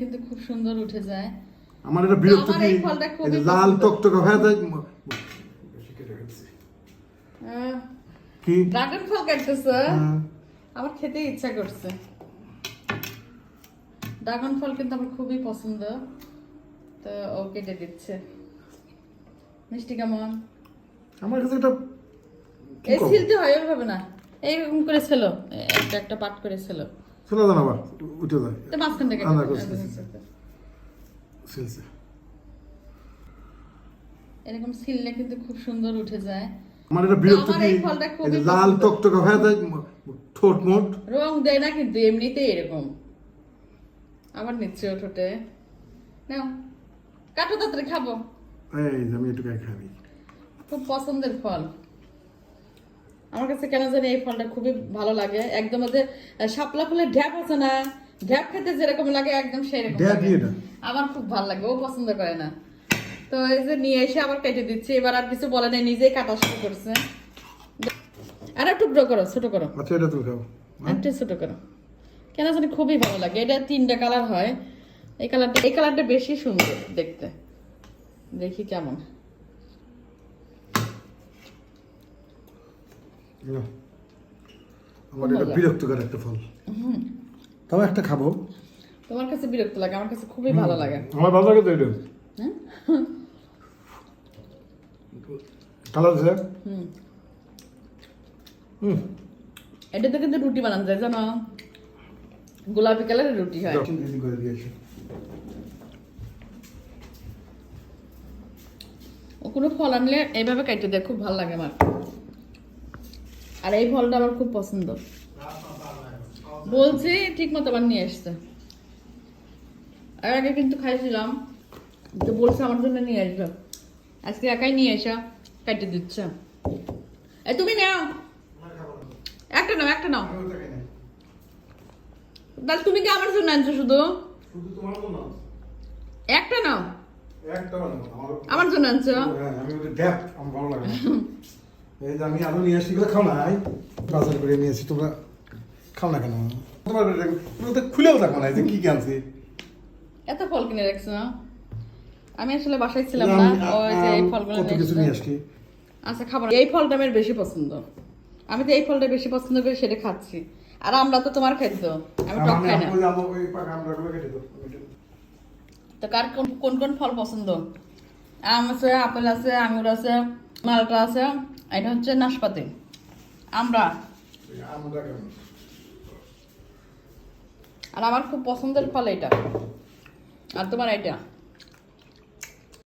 কিন্তু খুব সুন্দর উঠে যায়। আমার এটা বিরক্ত কি? লাল টকটকে হয়ে যায় কি? ড্রাগন ফল কাটতেছে? হ্যাঁ। আমার খেতে ইচ্ছা করছে। ড্রাগন ফল কিন্তু আমার খুবই পছন্দ। তো ও কেটে দিচ্ছে। মিষ্টি কেমন? আমার কাছে এটা এই? ছিলতে হয় ওইভাবে না। এইরকম করে ছিল। একটা একটা পাট করে ছিল। চলে যান আবার উঠে যায়। এরকম ছিললে কিন্তু খুব সুন্দর উঠে যায়। আমার এটা বিরক্ত কি? লাল। টকটকে হয়ে যায় ঠোঁট মোট। রং দেয় না কিন্তু এমনিতেই এরকম। আবার নিচ্ছে ওঠোটে নাও কাটো তাড়াতাড়ি খাব। এই আমি একটু খাই। খুব পছন্দের ফল। আমার কাছে কেন জানি এই ফলটা খুবই ভালো লাগে। একদম যে শাপলা ফুলের ঢ্যাপ আছে না ঢ্যাপ খেতে যেরকম লাগে একদম সেই রকম ঢ্যাপ লাগে। কি এটা? আমার খুব ভালো লাগে ও পছন্দ করে না। তো এই যে নিয়ে এসে আবার কেটে দিচ্ছে এবার আর কিছু বলে নাই নিজেই কাটা শুরু করছে। আর একটু টুকরো করো ছোট করো। আচ্ছা এটা তুমি খাও। একটু ছোট করো। কেন জানি খুবই ভালো লাগে এটা তিনটা কালার হয়। এই কালারটা এই কালারটা বেশি সুন্দর দেখতে। দেখি কেমন। আমার এটা বিরক্তকর একটা ফল। তাও একটা খাব। তোমার কাছে বিরক্ত লাগে আমার কাছে খুবই ভালো লাগে। আমার ভালো লাগে তো এটা। হ্যাঁ? কালার আছে? হুম। হুম। এটাতে কিন্তু রুটি বানানো যায় জানো? গোলাপি কালারের রুটি হয়। করে দিয়েছে। ও কোনো ফল আনলে এইভাবে কেটে দেয় খুব ভালো লাগে আমার। আর এই ফলটা আমার খুব পছন্দ। বলছি ঠিক মতো আবার নিয়ে এসছে আর আগে কিন্তু খাইছিলাম তো বলছে আমার জন্য নিয়ে আসবে। আজকে একাই নিয়ে এসা কেটে দিচ্ছে। এই তুমি নাও। একটা নাও একটা নাও। তাহলে তুমি কি আমার জন্য আনছো শুধু? একটা নাও। আমার আমার জন্য আনছো? এই যে আমি আলু নিয়ে খাও না বাজার করে নিয়ে আসি তোমরা খাও না কেন? তোমার তুমি তো খুলেও দেখো না এই যে কি আনছি এত ফল কিনে রাখছো না? আমি আসলে বাসায় ছিলাম না ওই যে এই ফলগুলো নিয়ে কিছু নিয়ে আসছি। আচ্ছা খাবার এই ফলটা আমার বেশি পছন্দ। আমি তো এই ফলটা বেশি পছন্দ করে সেটা খাচ্ছি। আর আমরা তো তোমার খাদ্য আমি টক খাই না। তো কার কোন কোন কোন ফল পছন্দ? আম আছে আপেল আছে আঙুর আছে মালটা আছে। এটা হচ্ছে নাশপাতি। আমরা? আর আমার খুব পছন্দের ফল এটা। আর তোমার এটা?